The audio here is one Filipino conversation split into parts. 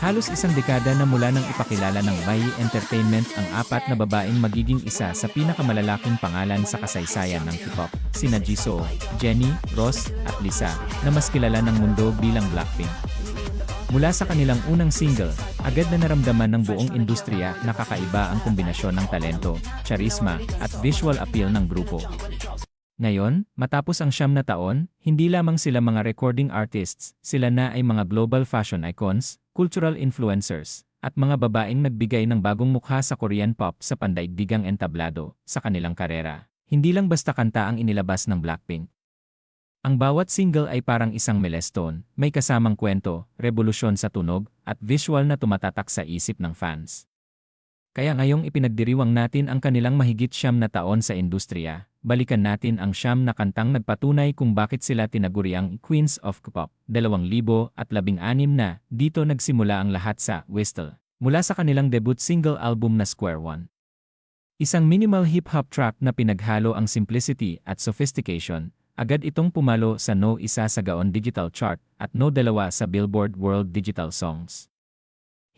Halos isang dekada na mula nang ipakilala ng YG Entertainment ang apat na babaeng magiging isa sa pinakamalalaking pangalan sa kasaysayan ng K-pop, sina Jisoo, Jennie, Ross, at Lisa, na mas kilala ng mundo bilang Blackpink. Mula sa kanilang unang single, agad na naramdaman ng buong industriya na kakaiba ang kombinasyon ng talento, charisma, at visual appeal ng grupo. Ngayon, matapos ang siyam na taon, hindi lamang sila mga recording artists, sila na ay mga global fashion icons, cultural influencers, at mga babaeng nagbigay ng bagong mukha sa Korean pop sa pandaigdigang entablado sa kanilang karera. Hindi lang basta kanta ang inilabas ng Blackpink. Ang bawat single ay parang isang milestone, may kasamang kwento, revolusyon sa tunog, at visual na tumatatak sa isip ng fans. Kaya ngayong ipinagdiriwang natin ang kanilang mahigit siyam na taon sa industriya, balikan natin ang siyam na kantang nagpatunay kung bakit sila tinaguriang Queens of K-pop. 2016 na, dito nagsimula ang lahat sa Whistle, mula sa kanilang debut single album na Square One. Isang minimal hip-hop track na pinaghalo ang simplicity at sophistication, agad itong pumalo sa no isa sa Gaon Digital Chart at no dalawa sa Billboard World Digital Songs.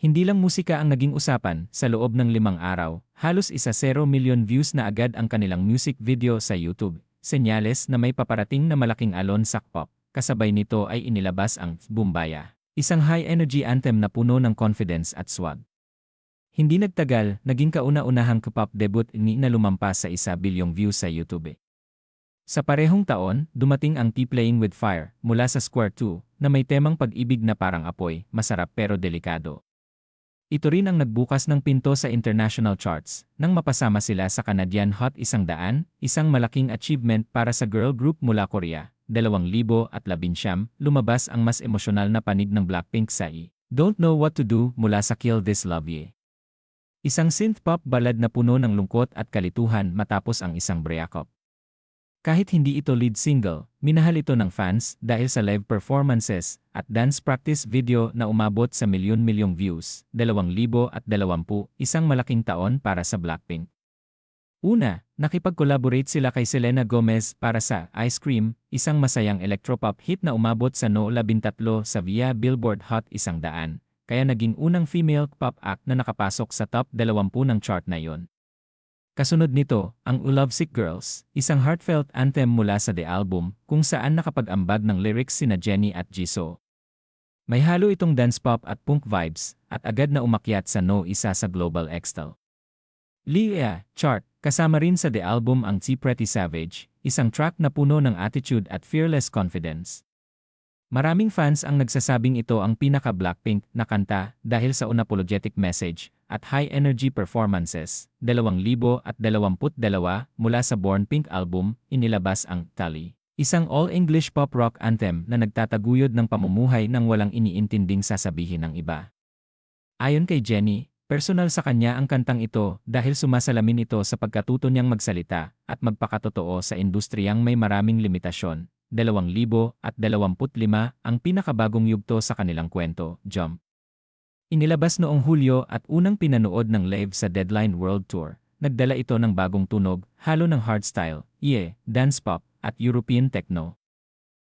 Hindi lang musika ang naging usapan, sa loob ng limang araw, halos isa 0 million views na agad ang kanilang music video sa YouTube, senyales na may paparating na malaking alon sa pop. Kasabay nito ay inilabas ang Bumbaya, isang high-energy anthem na puno ng confidence at swag. Hindi nagtagal, naging kauna-unahang K-pop debut ni na lumampas sa isa bilyong views sa YouTube. Sa parehong taon, dumating ang T Playing with Fire mula sa Square 2 na may temang pag-ibig na parang apoy, masarap pero delikado. Ito rin ang nagbukas ng pinto sa international charts, nang mapasama sila sa Canadian Hot 100, isang malaking achievement para sa girl group mula Korea. 2019, lumabas ang mas emosyonal na panig ng Blackpink sa I. Don't Know What to Do mula sa Kill This Love Ye. Isang synth-pop ballad na puno ng lungkot at kalituhan matapos ang isang breakup. Kahit hindi ito lead single, minahal ito ng fans dahil sa live performances at dance practice video na umabot sa milyon-milyong views, 2020, isang malaking taon para sa Blackpink. Una, nakipag-collaborate sila kay Selena Gomez para sa Ice Cream, isang masayang electropop hit na umabot sa no 13 sa via Billboard Hot 100, kaya naging unang female pop act na nakapasok sa top 20 ng chart na yon. Kasunod nito, ang Lovesick Girls, isang heartfelt anthem mula sa The Album, kung saan nakapag-ambag ng lyrics sina Jennie at Jisoo. May halo itong dance pop at punk vibes, at agad na umakyat sa no isa sa Global Excel. Leah, chart, kasama rin sa The Album ang T Pretty Savage, isang track na puno ng attitude at fearless confidence. Maraming fans ang nagsasabing ito ang pinaka-Blackpink na kanta dahil sa unapologetic message at high-energy performances. 2022 mula sa Born Pink album, inilabas ang Tally. Isang all-English pop rock anthem na nagtataguyod ng pamumuhay ng walang iniintinding sasabihin ng iba. Ayon kay Jenny, personal sa kanya ang kantang ito dahil sumasalamin ito sa pagkatuto niyang magsalita at magpakatotoo sa industriyang may maraming limitasyon. 2025 ang pinakabagong yugto sa kanilang kwento, Jump. Inilabas noong Hulyo at unang pinanood ng live sa Deadline World Tour. Nagdala ito ng bagong tunog, halo ng hardstyle, iye, dance pop, at European techno.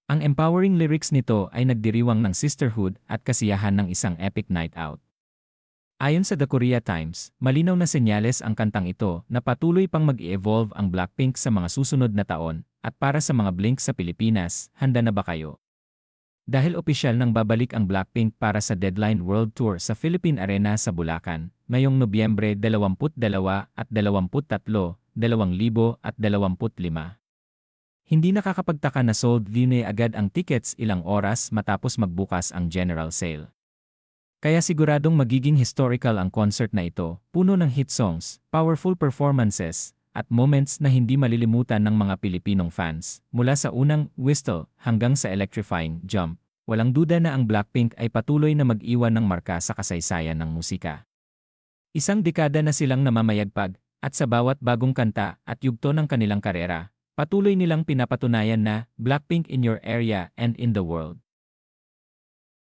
Ang empowering lyrics nito ay nagdiriwang ng sisterhood at kasiyahan ng isang epic night out. Ayon sa The Korea Times, malinaw na senyales ang kantang ito na patuloy pang mag-evolve ang Blackpink sa mga susunod na taon, at para sa mga Blink sa Pilipinas, handa na ba kayo? Dahil opisyal nang babalik ang Blackpink para sa Deadline World Tour sa Philippine Arena sa Bulacan, ngayong Nobyembre 22 at 23, 2025. Hindi nakakapagtaka na sold vine agad ang tickets ilang oras matapos magbukas ang general sale. Kaya siguradong magiging historical ang concert na ito, puno ng hit songs, powerful performances, at moments na hindi malilimutan ng mga Pilipinong fans, mula sa unang whistle hanggang sa electrifying jump. Walang duda na ang Blackpink ay patuloy na mag-iwan ng marka sa kasaysayan ng musika. Isang dekada na silang namamayagpag, at sa bawat bagong kanta at yugto ng kanilang karera, patuloy nilang pinapatunayan na Blackpink in your area and in the world.